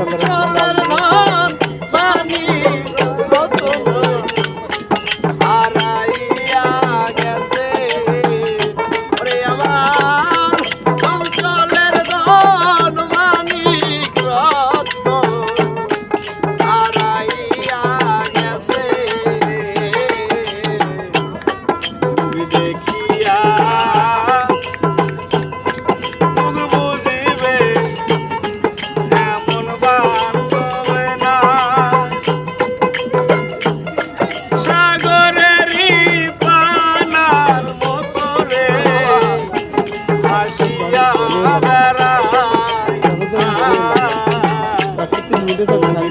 insanlara 你这个